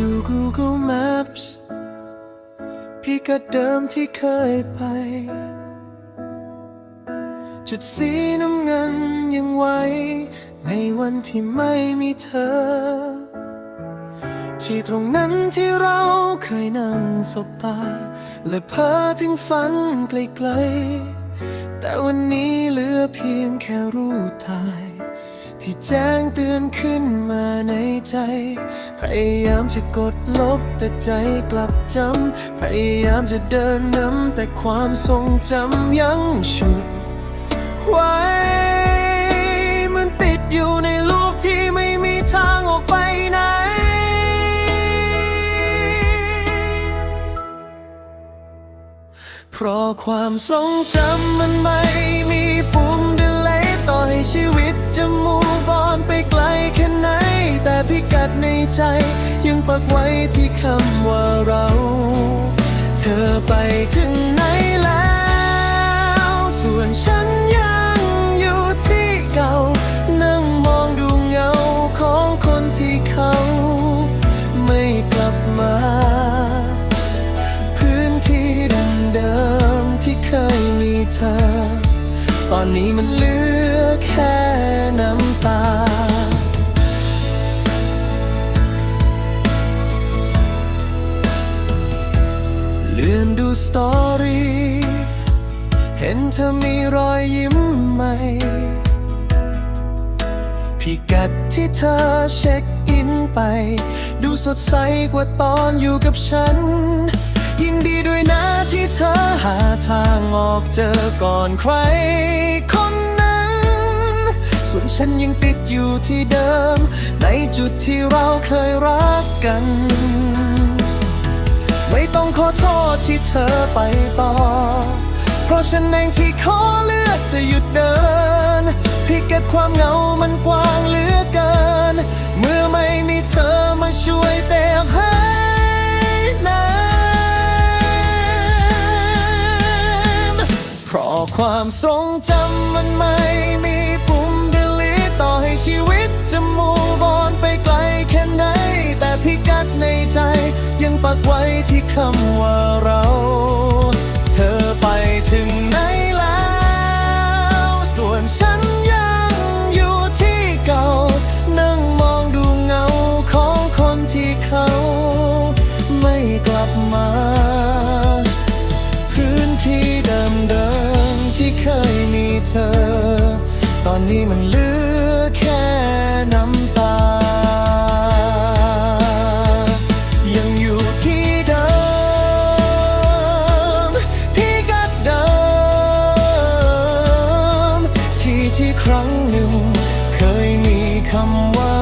ดู Google Maps พิกัดเดิมที่เคยไป จุดสีน้ำเงินยังไว้ ในวันที่ไม่มีเธอ ที่ตรงนั้นที่เราเคยนั่งสบตา และเพ้อถึงฝันไกลๆ แต่วันนี้เหลือเพียงแค่รูปถ่าย ที่แจ้งเตือนขึ้นมาในใจ พยายามจะกดลบแต่ใจกลับจำ พยายามจะเดินนำแต่ความทรงจำยังฉุดไว้ มันติดอยู่ในรูปที่ไม่มีทางออกไปไหน เพราะความทรงจำมันไม่มีปุ่ม delay ต่อให้ชีวิตจะ move on ไปไกลแค่ไหน แต่พิกัดในใจ ยังปักไว้ที่คำว่าเรา เธอไปถึงไหนแล้ว ส่วนฉันยังอยู่ที่เก่า นั่งมองดูเงาของคนที่เขา ไม่กลับมา พื้นที่เดิมๆที่เคยมีเธอ ตอนนี้มันเหลือแค่น้ำตา สตอรี่เห็นเธอมีรอยยิ้มใหม่พิกัดที่เธอเช็คอินไป ดูสดใสกว่าตอนอยู่กับฉัน ยินดีด้วยนะที่เธอหาทางออกเจอก่อนใครคนนั้น ส่วนฉันยังติดอยู่ที่เดิม ในจุดที่เราเคยรักกัน ไม่ต้องขอโทษที่เธอไปต่อ เพราะฉันเองที่ขอเลือกจะหยุดเดินพิกัดความเหงามันกว้างเหลือเกิน เมื่อไม่มีเธอมาช่วยเต็มให้น้ำเพราะความทรงจำ ยังปักไว้ที่คำว่าเรา เธอไปถึงไหนแล้ว ส่วนฉันยังอยู่ที่เก่า นั่งมองดูเงาของคนที่เขา ไม่กลับมา พื้นที่เดิมๆที่เคยมีเธอ ตอนนี้มันลื ที่ครั้งหนึ่ง เคยมีคำว่า